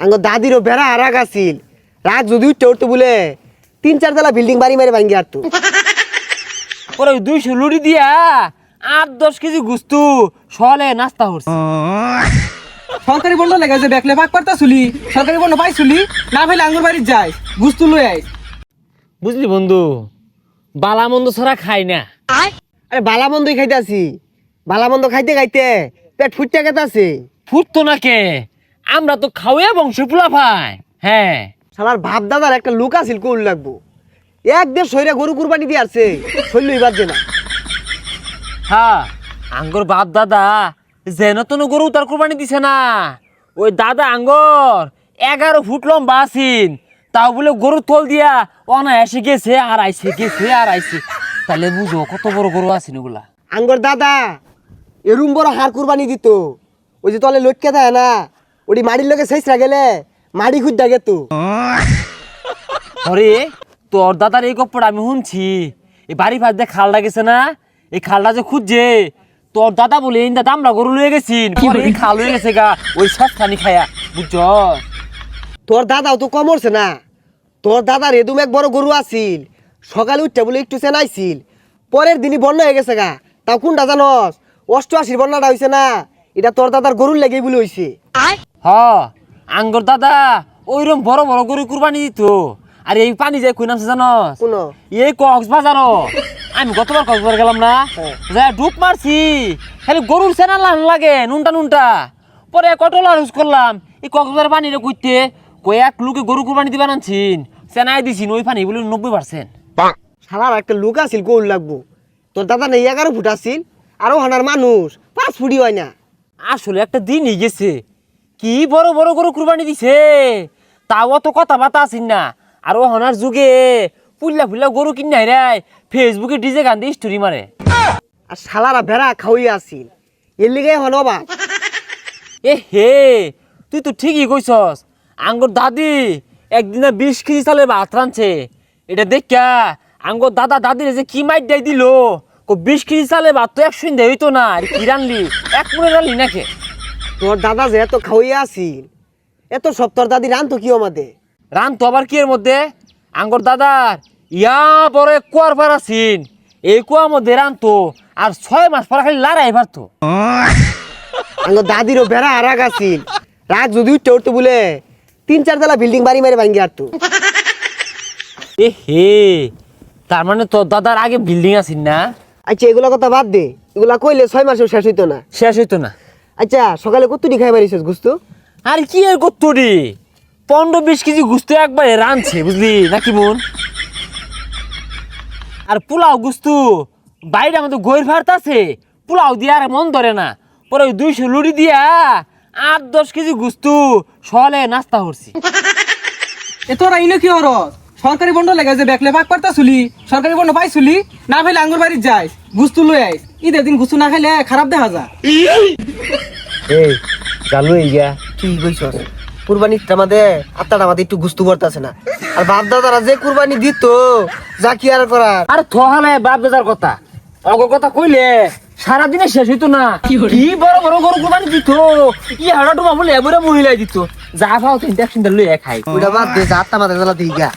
আঙ্গ দাদিরও বেড়া আর রাগ আছিল। রাগ যদি উঠতে উঠতে বলে, তিন চার তলা বিল্ডিং বাড়ি মারি ভাঙ্গি আর তো। পরে দুইশো দিয়া আট দশ কেজি গুস্তু সলে নাস্তা করছে। সরকারি বন্ধ লেগে যে বেকলে পাক পারতা শুলি সরকারি বন্ধ পাই শুলি না পাইলে আঙ্গুর বাড়ির যাই, গুস্তু লই আই। বুঝলি বন্ধু বালা মন্দ ছাড়া খাই না। আরে বালা মন্দই খাইতে আছি বালা মন্দ খাইতে খাইতে পেট ফুটতে গেতে আছে ফুটতো না কে? আমরা তো খাওয়া বংশ পোলা ভাই হ্যাঁ। সালার ভাব দাদার একটা লুক আছিল কোল লাগবো। এক দেড় শরীরে গরু কুরবানি দিয়ে আসছে শৈল এবার যে না হ্যাঁ আঙ্গর বাপ দাদা যেন তেন গরু তার কোরবানি দিছে না। ওই দাদা আঙ্গর এগারো ফুট লম্বা আছিন। তাও বলে গরু তোল দিয়া অনা এসে গেছে আর আইসে গেছে আর আইসে তাহলে বুঝো কত বড় গরু আছেন ওগুলা আঙ্গর দাদা এরুম বড় হার কুরবানি দিত। ওই যে তলে লটকে দেয় না ওটি মাড়ির লোকে শেষরা গেলে মাড়ি খুঁজ ডাকে তো। আরে তোর দাদার এই গপ্পটা আমি শুনছি। এই বাড়ি ভাত দিয়ে খালটা গেছে না? এই খালটা যে খুঁজছে তোর দাদা বলে এই দাদা আমরা গরু লয়ে গেছি এই খাল হয়ে গেছে গা ওই সস্তানি খায়া বুঝছ? তোর দাদাও তো কমরছে না। তোর দাদার এদুম এক বড় গরু আছিল। সকালে উঠতে বলে একটু চেনাইছিল পরের দিনই বন্যা হয়ে গেছে গা। তাও কোনটা জানস? অষ্টআশির বন্যাটা হয়েছে না? এটা তোর দাদার গরুর লেগেই বলে হয়েছে হ আঙ্গর দাদা ওইরকম বড় বড় গরু কুরবানি দিত। আর এই পানি যায় কই নামছে জানস? কোন? এই কক্সবাজার আমি গতবার কক্সবাজার গেলাম না। হ্যাঁ। যা ডুব মারছি। খালি গরুর সেনা লান লাগে নুনটা নুনটা। পরে কটলা ইউজ করলাম। এই কক্সবাজার পানি রে কইতে কয়েক লোকে গরু কুরবানি দিবা আনছিন। সেনাই দিছিন ওই পানি বলে নব্বই পার্সেন্ট। সারার একটা লোক আছিল গরু লাগবো। তোর দাদা নেই এগারো ফুট আছিল। আরও হানার মানুষ পাঁচ ফুটি হয় না। আসলে একটা দিনই গেছে। কি বড় বড় গরু কুরবানি দিছে? তাও তো কথা বাতা আছিন না। আর ও হনার যুগে পুল্লা ফুল্লা গরু কিনে রে ফেসবুকে ডিজে গান দিয়ে স্টোরি মারে। আর শালারা ভেড়া খাওয়াই আছিল এর লিগে হন অবাক এ হে তুই তো ঠিকই কইছস। আঙ্গর দাদি একদিনে বিশ কেজি চালের ভাত রাঁধছে। এটা দেখা আঙ্গুর দাদা দাদির যে কি মাইট দেয় দিল। কো বিশ কেজি চালের ভাত তো একশো দেয় হইতো না। কি রানলি এক মনে রানলি নাকি? তোর দাদা যে এত খাওয়াই আছিল এত সব তোর দাদি রান্ত কি আমাদের রান তো আবার কি এর মধ্যে? আঙ্গর দাদার। ইয়া বড় কুয়ার পার আছিন এই কুয়ার মধ্যে রান তো আর ছয় মাস পর খালি লড়াই পারতো আমার দাদিরও বেড়া আর রাগ আছিল। রাগ যদি উঠতে উঠতে বলে তিন চার তলা বিল্ডিং বাড়ি মেরে ভাঙ্গি আর তো। এ হে তার মানে তোর দাদার আগে বিল্ডিং আছিন না? আচ্ছা এগুলো কথা বাদ দে। এগুলা কইলে ছয় মাসেও শেষ হইতো না। শেষ হইতো না। আচ্ছা সকালে কতটি খাই মারিছিস গুস্তু? আর কি আর করতো রে পনেরো বিশ কেজি গুস্ত একবারে রাঁধছে বুঝলি? নাকি বোন? আর পোলাও গুস্তু বাইরে আমাদের গৈর ভাত আছে পোলাও দিয়ে আর মন ধরে না। পরে ওই দুইশো লুড়ি দিয়া আট দশ কেজি গুস্তু সলে নাস্তা করছি। এ তোরা ইনো কি হর সরকারি বন্ধ লেগে যে বেকলে ভাগ পারতা শুলি সরকারি বন্ধ পাই শুলি না পাইলে আঙ্গুর বাড়ির যাই গুস্তু লই আইস। ঈদের দিন গুস্তু না খাইলে খারাপ দেখা যা এই চালু এই গিয়া তুই কইছস? কুরবানি আমাদের আত্মাটা আমাদের একটু গুস্তু পড়তেছে না। আর বাপ দাদারা যে কুরবানি দিত যা কি আর করার? আর থহালে বাপ বেজার কথা। অগর কথা কইলে সারাদিনে শেষ হইতো না। কি বড় বড় গরু কোরবানি দিত? ই হাড়া টুমা বলে এবারে মহিলাই দিত। যা পাও তিনটা একসঙ্গে লইয়া খাই। বাদ দে যা আত্মা মাথা জ্বালা দিই গা